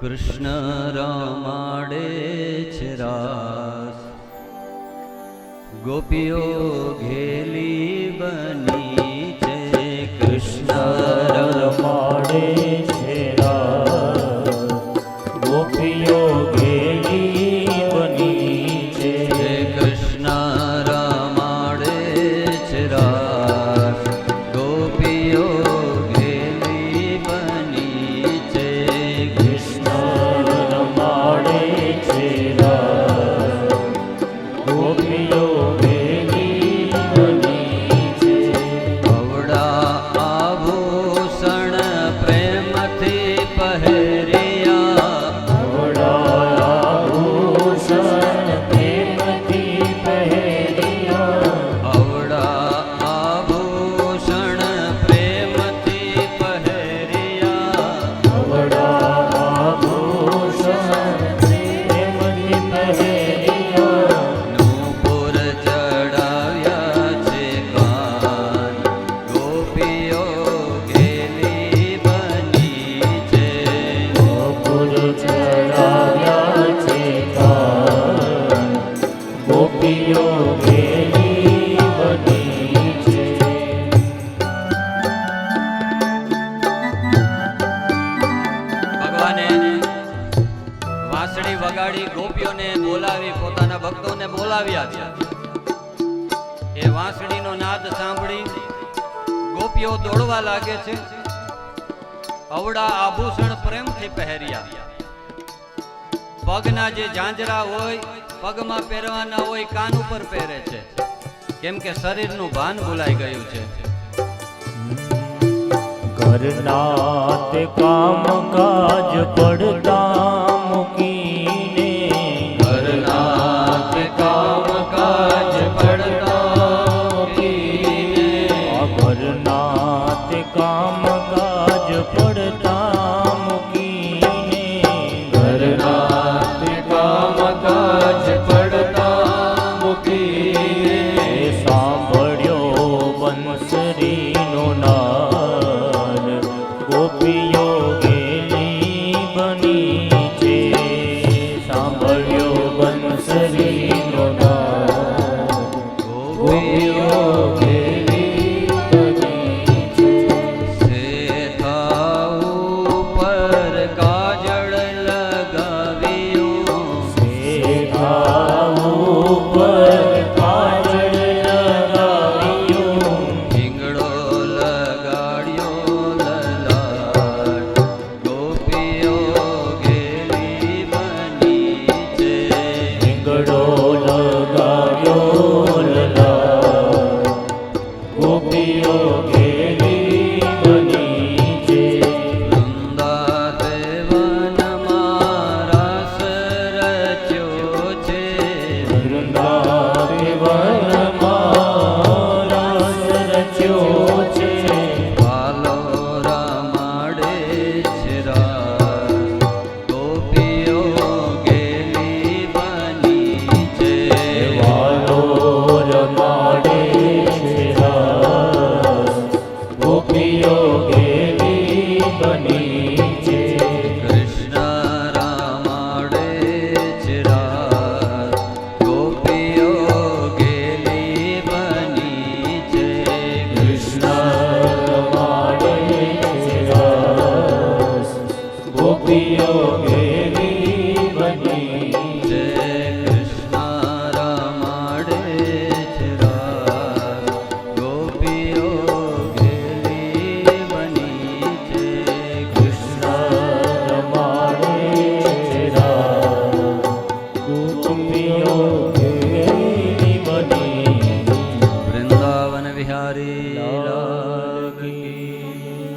કૃષ્ણ રમાડે છે રાસ. ગોપીઓ ઘેલી બની છે કૃષ્ણ રમાડે છે રાસ. ગોપીઓ વાંસળી વગાડી ગોપીઓને બોલાવી, પોતાના ભક્તોને બોલાવ્યા છે એ વાંસળીનો નાદ સાંભળી ગોપીઓ દોડવા લાગે છે. અવડા આભૂષણ પ્રેમથી પહેર્યા. પગના જે ઝાંઝરા હોય, પગમાં પહેરવાના હોય, કાન ઉપર પહેરે છે. કેમ કે શરીરનું ભાન ભૂલાઈ ગયું છે. करनाथ काम काज पड़ता ಮಾಡಟ প্রিয়